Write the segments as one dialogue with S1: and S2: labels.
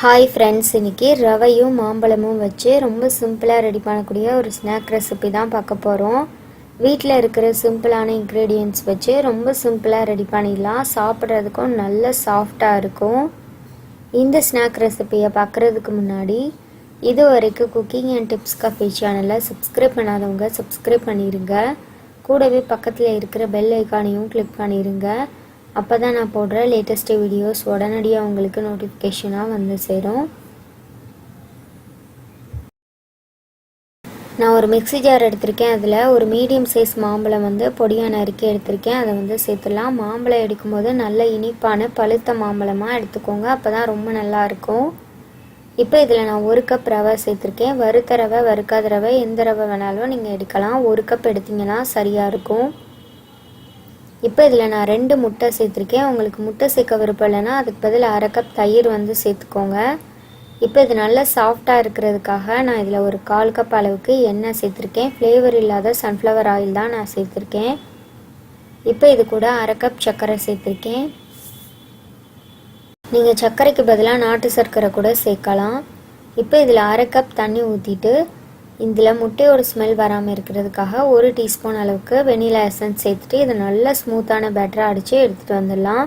S1: Hi friends இன்றைக்கி ரவையும் மாம்பழமும் வச்சு ரொம்ப சிம்பிளாக ரெடி பண்ணக்கூடிய ஒரு ஸ்நாக் ரெசிபி தான் பார்க்க போகிறோம் வீட்டில் இருக்கிற சிம்பிளான இன்க்ரீடியன்ட்ஸ் வச்சு ரொம்ப சிம்பிளாக ரெடி பண்ணிடலாம். சாப்பிட்றதுக்கும் நல்ல சாஃப்டாக இருக்கும். இந்த ஸ்நாக் ரெசிபியை பார்க்குறதுக்கு முன்னாடி இது வரைக்கும் குக்கிங் அண்ட் டிப்ஸ் கஃபே சேனலை சப்ஸ்கிரைப் பண்ணாதவங்க சப்ஸ்கிரைப் பண்ணிடுங்க கூடவே பக்கத்தில் இருக்கிற பெல் ஐக்கானையும் கிளிக் பண்ணிடுங்க அப்போ தான் நான் போடுற லேட்டஸ்ட் வீடியோஸ் உடனடியாக உங்களுக்கு நோட்டிஃபிகேஷனாக வந்து சேரும். நான் ஒரு மிக்ஸி ஜார் எடுத்திருக்கேன். அதில் ஒரு மீடியம் சைஸ் மாம்பழம் வந்து பொடியாக நறுக்கி எடுத்திருக்கேன். அதை வந்து சேர்த்துடலாம். மாம்பழம் எடுக்கும்போது நல்ல இனிப்பான பழுத்த மாம்பழமாக எடுத்துக்கோங்க. அப்போ தான் ரொம்ப நல்லா இருக்கும். இப்போ இதில் நான் ஒரு கப் ரவை சேர்த்துருக்கேன். வறுத்த ரவை வறுக்காத ரவை எந்த ரவை வேணாலும் நீங்கள் எடுக்கலாம். ஒரு கப் எடுத்திங்கன்னா சரியாக இருக்கும். இப்போ இதில் நான் ரெண்டு முட்டை சேர்த்துருக்கேன். உங்களுக்கு முட்டை சேர்க்க விருப்பம் இல்லைன்னா அதுக்கு பதில் அரை கப் தயிர் வந்து சேர்த்துக்கோங்க. இப்போ இது நல்லா சாஃப்டாக இருக்கிறதுக்காக நான் இதில் ஒரு கால் கப் அளவுக்கு எண்ணெய் சேர்த்துருக்கேன். ஃப்ளேவர் இல்லாத சன்ஃப்ளவர் ஆயில் தான் நான் சேர்த்துருக்கேன். இப்போ இது கூட அரை கப் சர்க்கரை சேர்த்துருக்கேன். நீங்கள் சர்க்கரைக்கு பதிலாக நாட்டு சர்க்கரை கூட சேர்க்கலாம். இப்போ இதில் அரை கப் தண்ணி ஊற்றிட்டு இதில் முட்டையோட ஸ்மெல் வராமல் இருக்கிறதுக்காக ஒரு டீஸ்பூன் அளவுக்கு வெனிலா எசன்ஸ் சேர்த்துட்டு இதை நல்லா ஸ்மூத்தான பேட்டராக அடித்து எடுத்துகிட்டு வந்துடலாம்.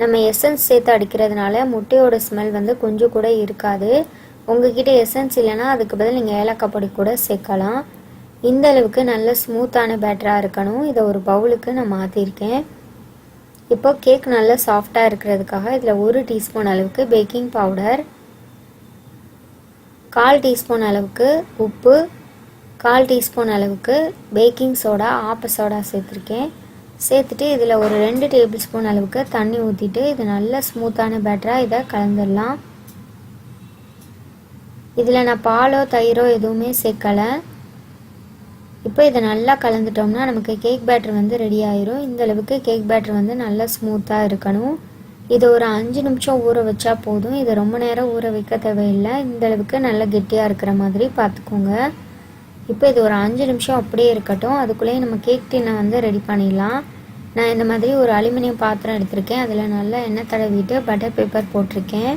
S1: நம்ம எசன்ஸ் சேர்த்து அடிக்கிறதுனால முட்டையோட ஸ்மெல் வந்து கொஞ்சம் கூட இருக்காது. உங்ககிட்ட எசன்ஸ் இல்லைன்னா அதுக்கு பதில் நீங்கள் ஏலக்காய் பொடி கூட சேர்க்கலாம். இந்த அளவுக்கு நல்ல ஸ்மூத்தான பேட்டராக இருக்கணும். இதை ஒரு பவுலுக்கு நான் மாற்றிருக்கேன் இப்போ கேக் நல்லா சாஃப்டாக இருக்கிறதுக்காக இதில் ஒரு டீஸ்பூன் அளவுக்கு பேக்கிங் பவுடர் கால் டீஸ்பூன் அளவுக்கு உப்பு கால் டீஸ்பூன் அளவுக்கு பேக்கிங் சோடா ஆப்ப சோடா சேர்த்துருக்கேன். சேர்த்துட்டு இதில் ஒரு ரெண்டு டேபிள் ஸ்பூன் அளவுக்கு தண்ணி ஊற்றிட்டு இது நல்ல ஸ்மூத்தான பேட்டராக இதை கலந்துடலாம். இதில் நான் பாலோ தயிரோ எதுவுமே சேர்க்கலை. இப்போ இதை நல்லா கலந்துட்டோம்னா நமக்கு கேக் பேட்டர் வந்து ரெடி ஆயிரும். இந்த அளவுக்கு கேக் பேட்டர் வந்து நல்லா ஸ்மூத்தாக இருக்கணும். இது ஒரு அஞ்சு நிமிஷம் ஊற வச்சா போதும். இதை ரொம்ப நேரம் ஊற வைக்க தேவையில்லை. இந்த அளவுக்கு நல்லா கெட்டியாக இருக்கிற மாதிரி பார்த்துக்கோங்க. இப்போ இது ஒரு அஞ்சு நிமிஷம் அப்படியே இருக்கட்டும். அதுக்குள்ளேயே நம்ம கேக் டின்னை வந்து ரெடி பண்ணிடலாம். நான் இந்த மாதிரி ஒரு அலுமினியம் பாத்திரம் எடுத்திருக்கேன். அதில் நல்லா எண்ணெய் தடவிட்டு பட்டர் பேப்பர் போட்டிருக்கேன்.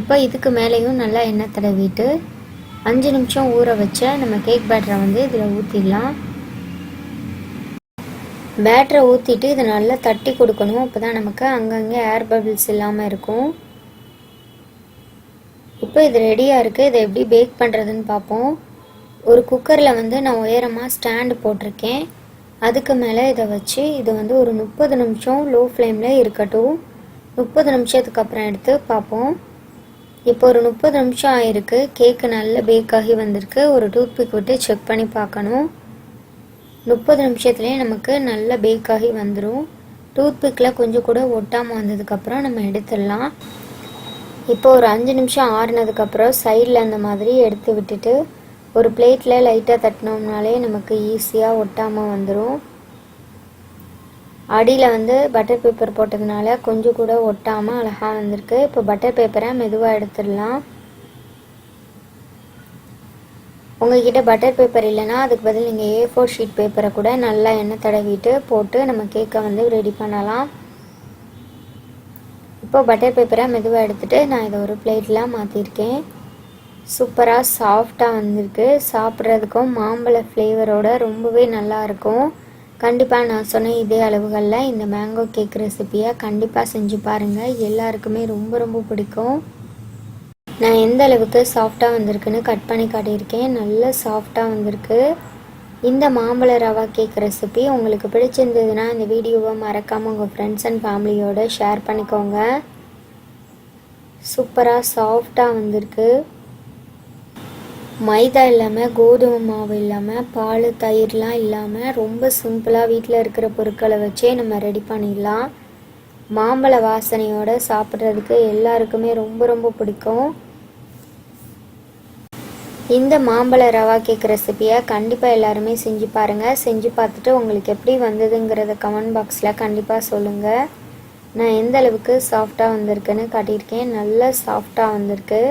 S1: இப்போ இதுக்கு மேலேயும் நல்லா எண்ணெய் தடவிட்டு அஞ்சு நிமிஷம் ஊற வச்ச நம்ம கேக் பேட்டரை வந்து இதில் ஊற்றிடலாம் பேட்டரை ஊற்றிட்டு இதை நல்லா தட்டி கொடுக்கணும். அப்போ தான் நமக்கு அங்கங்கே ஏர் பபிள்ஸ் இல்லாமல் இருக்கும். இப்போ இது ரெடியாக இருக்குது இதை எப்படி பேக் பண்ணுறதுன்னு பார்ப்போம். ஒரு குக்கரில் வந்து நான் உயரமாக ஸ்டாண்டு போட்டிருக்கேன். அதுக்கு மேலே இதை வச்சு இது வந்து ஒரு முப்பது நிமிஷம் லோ ஃப்ளேமில் இருக்கட்டும். முப்பது நிமிஷத்துக்கு அப்புறம் எடுத்து பார்ப்போம். இப்போ ஒரு முப்பது நிமிஷம் ஆயிருக்கு. கேக்கு நல்லா பேக் ஆகி வந்திருக்கு. ஒரு டூத் பிக் விட்டு செக் பண்ணி பார்க்கணும். முப்பது நிமிஷத்துலேயே நமக்கு நல்ல பேக் ஆகி வந்துடும் டூத்பிக்கில் கொஞ்சம் கூட ஒட்டாமல் வந்ததுக்கப்புறம் நம்ம எடுத்துடலாம். இப்போ ஒரு அஞ்சு நிமிஷம் ஆறுனதுக்கப்புறம் சைடில் அந்த மாதிரி எடுத்து விட்டுட்டு ஒரு பிளேட்டில் லைட்டாக தட்டினோம்னாலே நமக்கு ஈஸியாக ஒட்டாமல் வந்துடும் அடியில் வந்து பட்டர் பேப்பர் போட்டதுனால கொஞ்சம் கூட ஒட்டாமல் அழகாக வந்திருக்கு. இப்போ பட்டர் பேப்பரை மெதுவாக எடுத்துடலாம். உங்ககிட்ட பட்டர் பேப்பர் இல்லைன்னா அதுக்கு பதில் நீங்கள் ஏ ஃபோர் ஷீட் பேப்பரை கூட நல்லா எண்ணெய் தடவிட்டு போட்டு நம்ம கேக்கை வந்து ரெடி பண்ணலாம். இப்போ பட்டர் பேப்பரை மெதுவாக எடுத்துகிட்டு நான் இதை ஒரு பிளேட்டில் மாற்றிருக்கேன் சூப்பராக சாஃப்டாக வந்திருக்கு. சாப்பிட்றதுக்கும் மாம்பழ ஃப்ளேவரோட ரொம்பவே நல்லாயிருக்கும் கண்டிப்பாக நான் சொன்ன இதே அளவுகளில் இந்த மேங்கோ கேக் ரெசிப்பியை கண்டிப்பாக செஞ்சு பாருங்கள் எல்லாருக்குமே ரொம்ப ரொம்ப பிடிக்கும். நான் எந்த அளவுக்கு சாஃப்டாக வந்திருக்குன்னு கட் பண்ணி காட்டியிருக்கேன். நல்ல சாஃப்டாக வந்திருக்கு. இந்த மாம்பழ ரவா கேக் ரெசிபி உங்களுக்கு பிடிச்சிருந்ததுன்னா இந்த வீடியோவை மறக்காமல் உங்கள் ஃப்ரெண்ட்ஸ் அண்ட் ஃபேமிலியோட ஷேர் பண்ணிக்கோங்க. சூப்பராக சாஃப்டாக வந்திருக்கு. மைதா இல்லாமல் கோதுமை மாவு இல்லாமல் பால் தயிர்லாம் இல்லாமல் ரொம்ப சிம்பிளாக வீட்டில் இருக்கிற பொருட்களை வச்சே நம்ம ரெடி பண்ணிடலாம். மாம்பழ வாசனையோட சாப்பிட்றதுக்கு எல்லாருக்குமே ரொம்ப ரொம்ப பிடிக்கும். இந்த மாம்பழ ரவா கேக் ரெசிபியை கண்டிப்பாக எல்லாருமே செஞ்சு பாருங்கள் செஞ்சு பார்த்துட்டு உங்களுக்கு எப்படி வந்ததுங்கிறத கமெண்ட் பாக்ஸில் கண்டிப்பாக சொல்லுங்கள் நான் எந்த அளவுக்கு சாஃப்டாக வந்திருக்குன்னு காட்டியிருக்கேன். நல்லா சாஃப்டாக வந்திருக்கு.